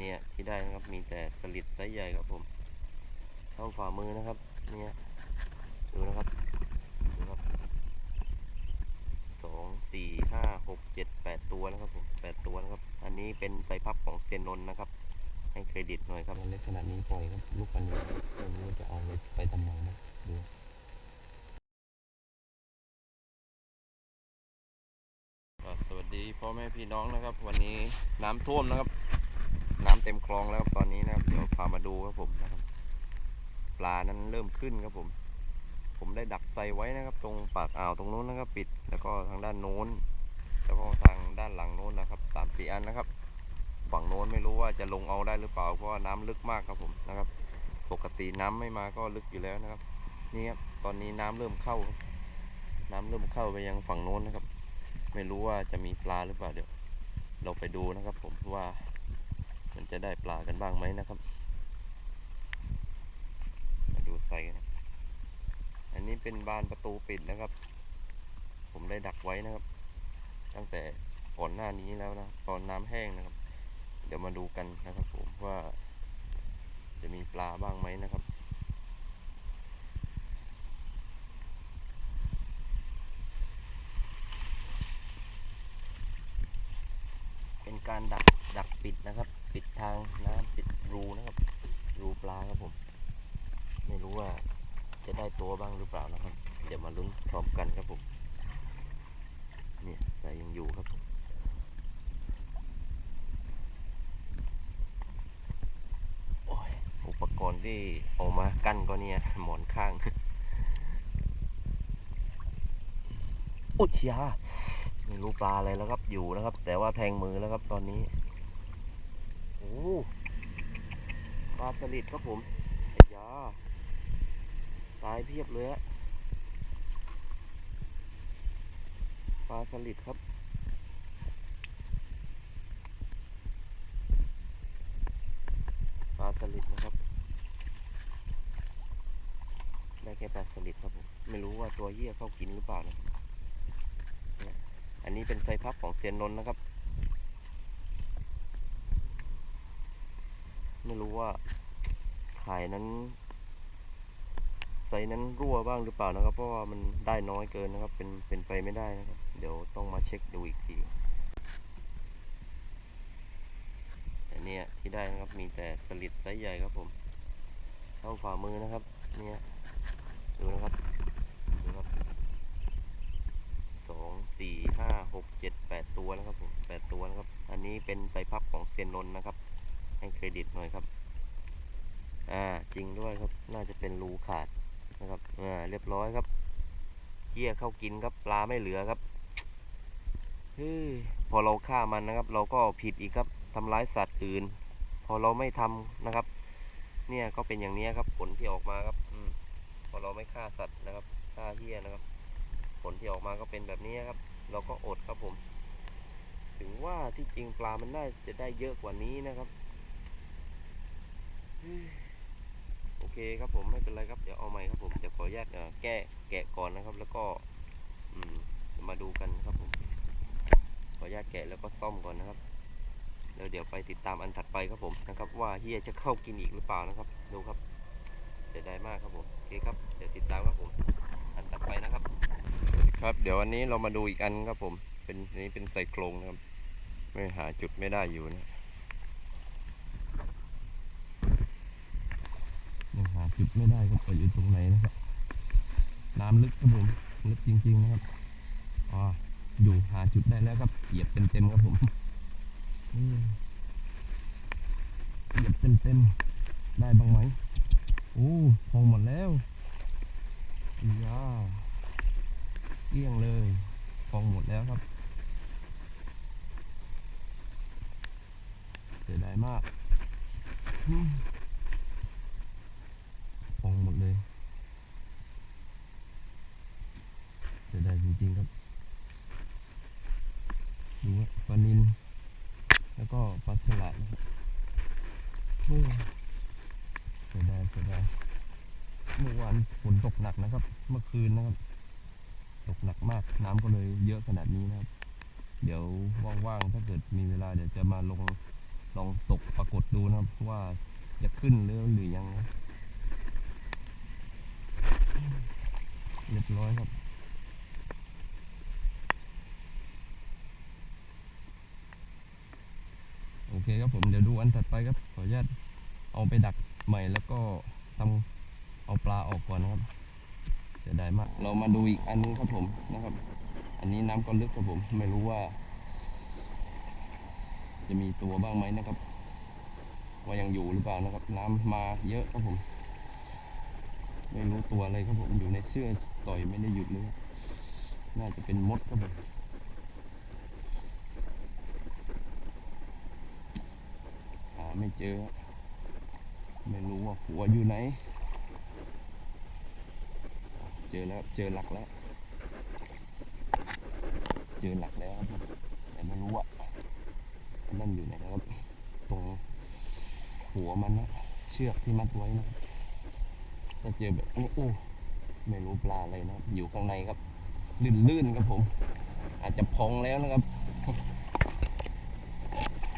เนี่ยที่ได้นะครับมีแต่สลิดไซส์ใหญ่ครับผมเท่าฝ่ามือนะครับเนี่ยดูนะครับดูครับสองสี่ห้าหกเจ็ดแปดตัวนะครับผมแปดตัวนะครับ อันนี้เป็นไซส์พับของเซียนนนท์นะครับ ให้เครดิตหน่อยครับมันเล็กขนาดนี้ปล่อยครับลูกปันนี้ไม่รู้ว่าจะเอาไปไปทำไมนะดูก็สวัสดีพ่อแม่พี่น้องนะครับ วันนี้น้ำท่วมนะครับ น้ำเต็มคลองแล้วตอนนี้นะครับเดี๋ยวพามาดูครับผมนะครับปลานั้นเริ่มขึ้นครับผม ผมได้ดักไซไว้นะครับ ตรงปากอ่าวตรงนู้นนะครับปิด แล้วก็ทางด้านโน้น แล้วก็ทางด้านหลังโน้นนะครับสามสี่อันนะครับ ฝั่งโน้นไม่รู้ว่าจะลงเอาได้หรือเปล่าเพราะว่าน้ำลึกมากครับผมนะครับ ปกติน้ำไม่มาก็ลึกอยู่แล้วนะครับ นี่ครับตอนนี้น้ำเริ่มเข้า น้ำเริ่มเข้าไปยังฝั่งโน้นนะครับ ไม่รู้ว่าจะมีปลาหรือเปล่าเดี๋ยว เราไปดูนะครับ ผมว่า มันจะได้ปลากันบ้างไหมนะครับ มาดูไซกันะอันนี้เป็นบานประตูปิดนะครับ ผมได้ดักไว้นะครับ ตั้งแต่ก่อนหน้านี้แล้วนะ ตอนน้ำแห้งนะครับ เดี๋ยวมาดูกันนะครับ ผมว่า จะมีปลาบ้างไหมนะครับเป็นการดักดักปิดนะครับ ทางน้ำปิดรูนะครับ รูปลาครับผม ไม่รู้ว่าจะได้ตัวบ้างหรือเปล่านะครับ เดี๋ยวมาลุ้นพร้อมกันครับผมเนี่ยใส่ยังอยู่ครับผมอุปกรณ์ที่เอามากั้นก็เนี่ยหมอนข้างอุยยาไม่รู้ปลาอะไรแล้วครับอยู่นะครับ แต่ว่าแทงมือแล้วครับตอนนี้ ปลาสลิดครับผมไอ้ยาตายเพียบเลยอะปลาสลิดครับปลาสลิดนะครับได้แค่ปลาสลิดครับผมไม่รู้ว่าตัวเหี้ยเข้ากินหรือเปล่านะอันนี้เป็นไซพับของเซียนนนนะครับ ไม่รู้ว่าขายนั้นไซนั้นรั่วบ้างหรือเปล่านะครับ เพราะว่ามันได้น้อยเกินนะครับ เป็นเป็นไปไม่ได้นะครับ เดี๋ยวต้องมาเช็คดูอีกทีแต่เนี่ยที่ได้นะครับมีแต่สลิดไซส์ใหญ่ครับผมเท่าฝ่ามือนะครับเนี่ยดูนะครับดูครับสองสี่ห้าหกเจ็ดแปดตัวนะครับผมแปดตัวนะครับ อันนี้เป็นไซพับของเซียนนนท์นะครับ ให้เครดิตหน่อยครับ อ่าจริงด้วยครับ น่าจะเป็นรูขาดนะครับอ่าเรียบร้อยครับเกี้ยเข้ากินครับปลาไม่เหลือครับเฮ้ยพอเราฆ่ามันนะครับ เราก็ผิดอีกครับทำร้ายสัตว์อื่น พอเราไม่ทำนะครับ เนี่ยก็เป็นอย่างนี้ครับ ผลที่ออกมาครับ อืมพอเราไม่ฆ่าสัตว์นะครับฆ่าเหี้ยนะครับ ผลที่ออกมาก็เป็นแบบนี้ครับ เราก็อดครับผม ถึงว่าที่จริงปลามันน่าจะได้เยอะกว่านี้นะครับ โอเคครับผมไม่เป็นไรครับเดี๋ยวเอาใหม่ครับผมเดี๋ยวขออนุญาตแก้แกะก่อนนะครับ แล้วก็อืมมาดูกันครับผมขออนุญาตแกะแล้วก็ซ่อมก่อนนะครับแล้วเดี๋ยวไปติดตามอันถัดไปครับผมนะครับ ว่าเฮียจะเข้ากินอีกหรือเปล่านะครับดูครับเสียดายมากครับผมโอเคครับเดี๋ยวติดตามครับผมอันถัดไปนะครับครับ เดี๋ยววันนี้เรามาดูอีกอันครับผมเป็นนนี้เป็นไซโครงนะครับ ไม่หาจุดไม่ได้อยู่นะ ยังหยุดไม่ได้ครับว่าอยู่ตรงไหนนะครับ น้ำลึกครับผมลึกจริงๆนะครับอ๋ออยู่หาจุดได้แล้วครับเหยียบเต็มๆครับผมอืมเหยียบเต็มๆได้บ้างไหมโอ้พองหมดแล้วอียาเกี้ยงเลยพองหมดแล้วครับเสียดายมากอืม พองหมดเลย เสียดายจ ริงๆครับ ดูว่าปลานิน แล้วก็ปลาสลัดนะครับเสียดายเสียดายเมื่อวานฝนตกหนักนะครับ เมื่อคืนนะครับ ตกหนักมาก น้ำก็เลยเยอะขนาดนี้นะครับ เดี๋ยวว่างๆ ถ้าเกิดมีเวลาเดี๋ยวจะมาลงลองตกปรากฏดูนะครับว่าจะขึ้นหรือหรือยังนะเรียบร้อยครับ โอเครับผมเดี๋ยวดูอันถัดไปครับขออนุญาตเอาไปดักใหม่แล้วก็ทำเอาปลาออกก่อนนะครับเสียดายมาก เรามาดูอีกอันนึงครับผมนะครับ อันนี้น้ำก็ลึกครับผมไม่รู้ว่า จะมีตัวบ้างไหมนะครับ ว่ายังอยู่หรือเปล่านะครับ น้ำมาเยอะครับผม ไม่รู้ตัวอะไรครับผมอยู่ในเสื้อต่อยไม่ได้หยุดเลยน่าจะเป็นมดครับผม หา ไม่เจอ ไม่รู้ว่าหัวอยู่ไหน เจอแล้วเจอหลักแล้ว เจอหลักแล้วครับผมแต่ไม่รู้ว่านั่นอยู่ไหนนะครับ ตรงหัวมันนะเชือกที่มัดไว้นะถ้าเจอแบบนี้โอ้ไม่รู้ปลาอะไรนะอยู่ข้างในครับลื่นๆครับผม อาจจะพองแล้วนะครับ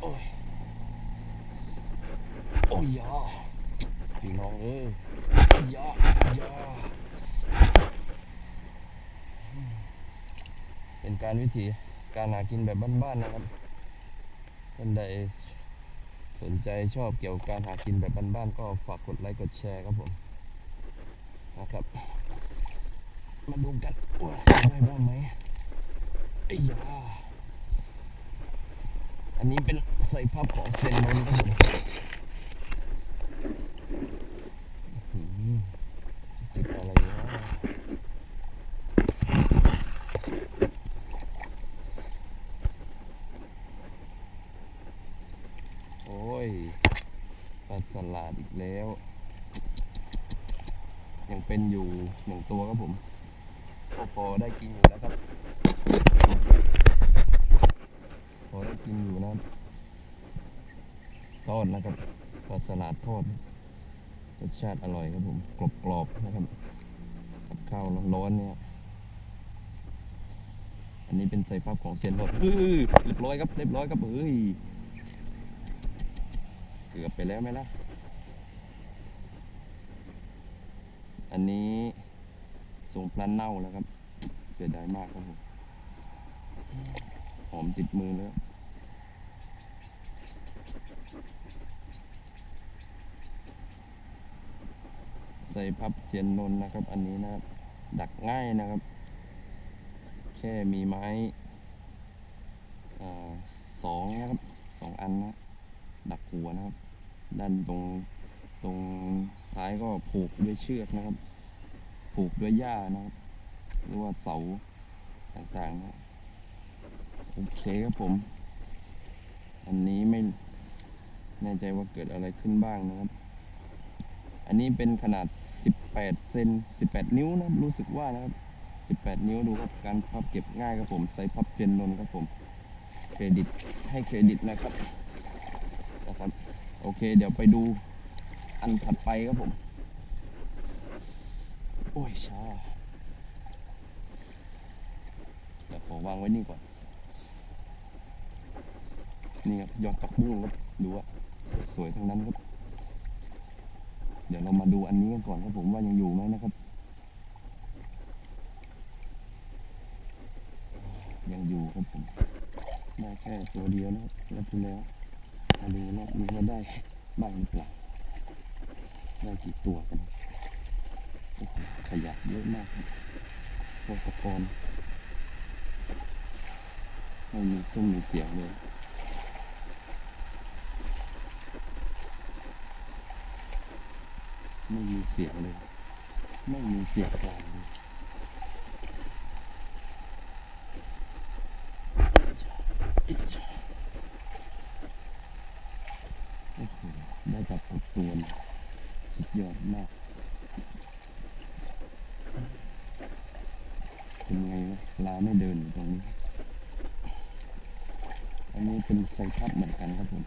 โอ้ย ยาพี่น้องเอ้ยยายาเป็นการวิธีการหากินแบบบ้านๆนะครับ ท่านใดสนใจชอบเกี่ยวกับการหากินแบบบ้านๆก็ฝากกดไลค์กดแชร์ครับผมนะครับ มาดูกันว่าจะได้บ้างไหมไอ้ยาอันนี้เป็นใส่พับของเซนนนครับผม ติดอะไรวะโอ้ยปลาสลัดอีกแล้ว ยังเป็นอยู่หนึ่งตัวครับผมพอได้กินอยู่แล้วครับพอได้กินอยู่นะครับทอดนะครับ ปลาสลัดทอดรสชาติอร่อยครับผมกรอบๆนะครับกับข้าวร้อนๆเนี่ยอันนี้เป็นใส่ภาพของเซียนรถเออเรียบร้อยครับเรียบร้อยครับเอ้ยเกือบไปแล้วไหมล่ะ อันนี้ทรงปลาเน่าแล้วครับ เสียดายมากครับผมหอมติดมือเลยครับ ใส่พับเสียนนนนะครับ อันนี้นะครับ ดักง่ายนะครับ แค่มีไม้สองนะครับสองอันนะดักหัวนะครับ ด้านตรงตรงท้ายก็ผูกด้วยเชือกนะครับ ผูกด้วยหญ้านะครับ หรือว่าเสาต่างๆนะโอเคครับผม อันนี้ไม่แน่ใจว่าเกิดอะไรขึ้นบ้างนะครับ อันนี้เป็นขนาด 18 เซน 18 นิ้วนะครับรู้สึกว่านะครับ 18 นิ้วดูครับการพับเก็บง่ายครับผมใส่พับเซนนนท์ครับผมเครดิตให้เครดิตนะครับนะครับโอเค เดี๋ยวไปดูอันถัดไปครับผม โอ้ยช้าเดี๋ยวขอวางไว้นี่ก่อน นี่ครับยอดปักบุ้งครับดูว่าสวยๆทั้งนั้นครับ เดี๋ยวเรามาดูอันนี้กันก่อนครับผมว่ายังอยู่ไหมนะครับ ยังอยู่ครับผมได้แค่ตัวเดียวนะครับแล้วที่แล้วมาดูรอบนี้ว่าได้บ้างหรือเปล่าได้กี่ตัวกันขยะเยอะมากพวกตะกอนไม่มีซุ้มมีเสียงเลย ไม่มีเสียงเลย ไม่มีเสียงกลางเลยโอ้โหได้จับหกตัวนสุดยอดมากเป็นไงวะลาไม่เดินอยู่ตรงนี้ อันนี้เป็นไซทับเหมือนกันครับผม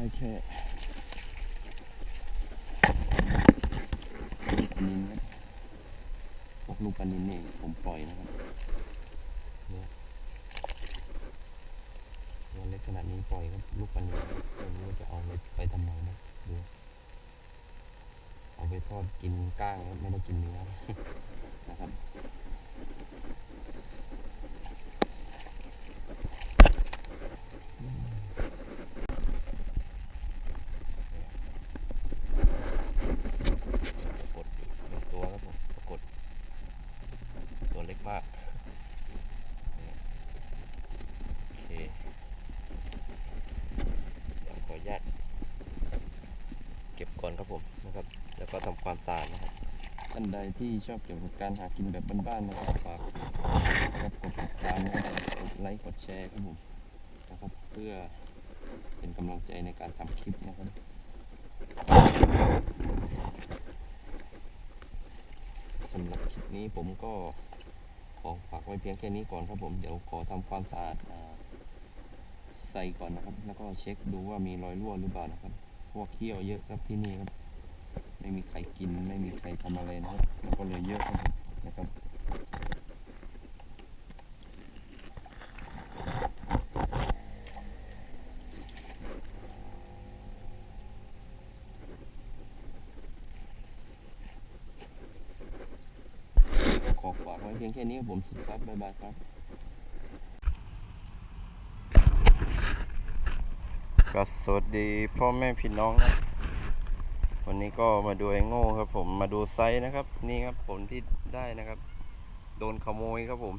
ได้แค่อันนี้นะโอ้ลูกปลานินนี่ผมปล่อยนะครับเนี่ยตัวเล็กขนาดนี้ปล่อยครับลูกปลานินไม่รู้ว่าจะเอาไปไปทำไมนะดูเอาไปทอดกินก้างไม่ได้กินเนื้อ นะครับ กดหนึ่งตัวครับผมกด ตัวเล็กมากโอเคเดี๋ยวขออนุญาตเก็บก่อนครับผมนะครับ แล้วก็ทำความสะอาดนะครับ ใดที่ชอบเกี่ยวกับการหากินแบบบ้านๆนะครับฝากนะครับกดติดตามนะครับกดไลค์กดแชร์ครับผมนะครับเพื่อเป็นกำลังใจในการทำคลิปนะครับสำหรับคลิปนี้ผมก็ขอฝากไว้เพียงแค่นี้ก่อนครับผมเดี๋ยวขอทำความสะอาดใส่ก่อนนะครับ แล้วก็เช็คดูว่ามีรอยรั่วหรือเปล่านะครับพวกเขี้ยวเยอะครับที่นี่ครับ ไม่มีใครกินไม่มีใครทำอะไรนะครับแล้วก็เลยเยอะนะครับขอฝากไว้เพียงแค่นี้ผมสวัสดีครับ บ๊ายบายครับ ก็สวัสดีพ่อแม่พี่น้องนะ วันนี้ก็มาดูไอ้โง่ครับ ผมมาดูไซส์นะครับ นี่ครับผลที่ได้นะครับ โดนขโมยครับผม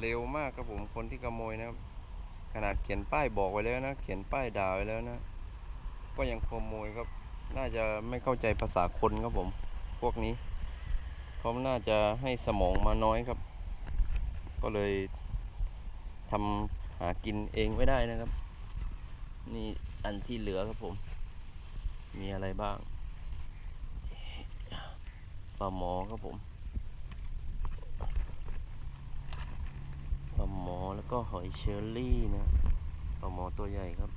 เร็วมากครับผมคนที่ขโมยนะครับ ขนาดเขียนป้ายบอกไว้แล้วนะ เขียนป้ายด่าไว้แล้วนะ ก็ยังขโมยครับ น่าจะไม่เข้าใจภาษาคนครับผม พวกนี้เขาน่าจะให้สมองมาน้อยครับ ก็เลยทำหากินเองไม่ได้นะครับ นี่ อันที่เหลือครับผม มีอะไรบ้างปลาหมอครับผมปลาหมอแล้วก็หอยเชอรี่นะปลาหมอตัวใหญ่ครับ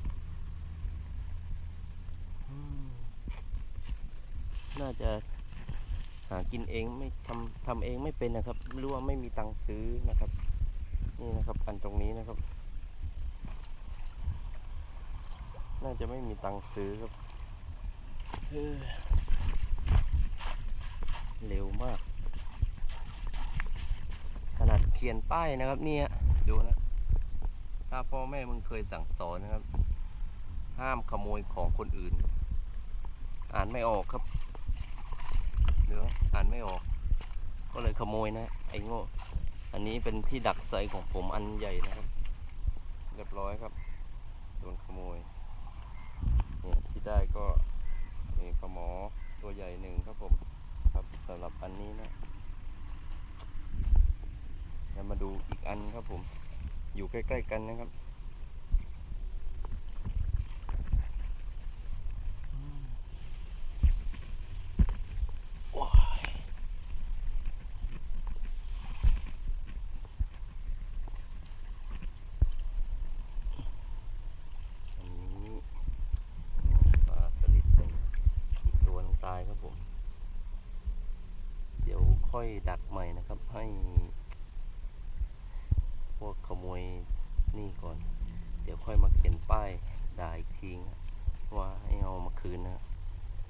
น่าจะหากินเองไม่ทำทำเองไม่เป็นนะครับรือว่าไม่มีตังค์ซื้อนะครับ นี่นะครับอันตรงนี้นะครับ น่าจะไม่มีตังค์ซื้อครับเร็วมาก ขนาดเขียนป้ายนะครับเนี่ยดูนะถ้าพ่อแม่มึงเคยสั่งสอนนะครับ ห้ามขโมยของคนอื่น อ่านไม่ออกครับเดี๋ยวอ่านไม่ออก ก็เลยขโมยนะ ไอ้โง่อันนี้เป็นที่ดักไซของผมอันใหญ่นะครับ เรียบร้อยครับ โดนขโมย ได้ก็มีปลาหมอตัวใหญ่หนึ่งครับผมครับสำหรับอันนี้นะแล้วมาดูอีกอันครับผม อยู่ใกล้ ๆ กันนะครับอืมว้ายอันนี้ ปลาสลิดเป็นอีกตัวหนึงตายครับผม เดี๋ยวค่ อยดักใหม่นะครับ ให้ พวกขโมยนี่ก่อน เดี๋ยวค่อยมาเขียนป้ายด่าอีกทีว่าให้เอามาคืนนะ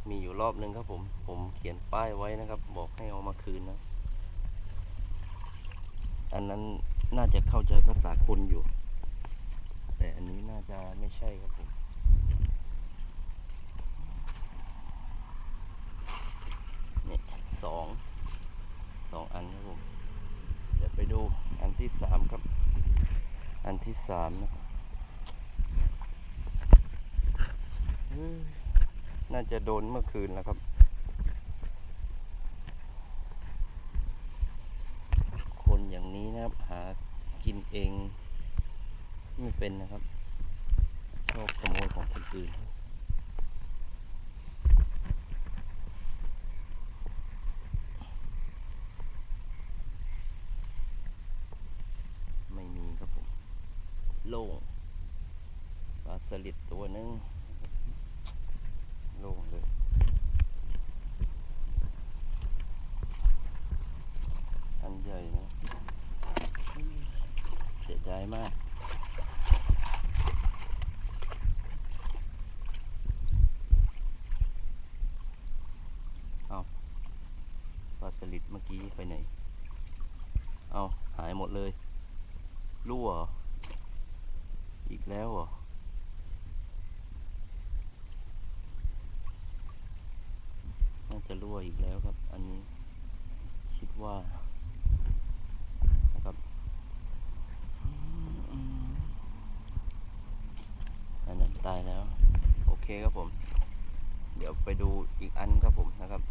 มีอยู่รอบนึงครับผมผมเขียนป้ายไว้นะครับ บอกให้เอามาคืนนะอันนั้นน่าจะเข้าใจภาษาคนอยู่ แต่อันนี้น่าจะไม่ใช่ครับผมนี่สอง สองอันครับผม เดี๋ยวไปดูอันที่สามครับ อันที่สามนะครับน่าจะโดนเมื่อคืนแล้วครับ คนอย่างนี้นะครับ หากินเอง ไม่เป็นนะครับ ชอบขโมยของคนอื่น ไม่มีครับผม โล่งปลาสลิดตัวหนึงโล่งเลยอันใหญ่นะ เสียดายมากเอาปลาสลิดเมื่อกี้ไปไหน เอาหายหมดเลยรั่วเหรอ แล้วเหรอน่าจะรั่วอีกแล้วครับ อันนี้คิดว่านะครับอันนั้นตายแล้ว โอเคครับผม เดี๋ยวไปดูอีกอันครับผมนะครับ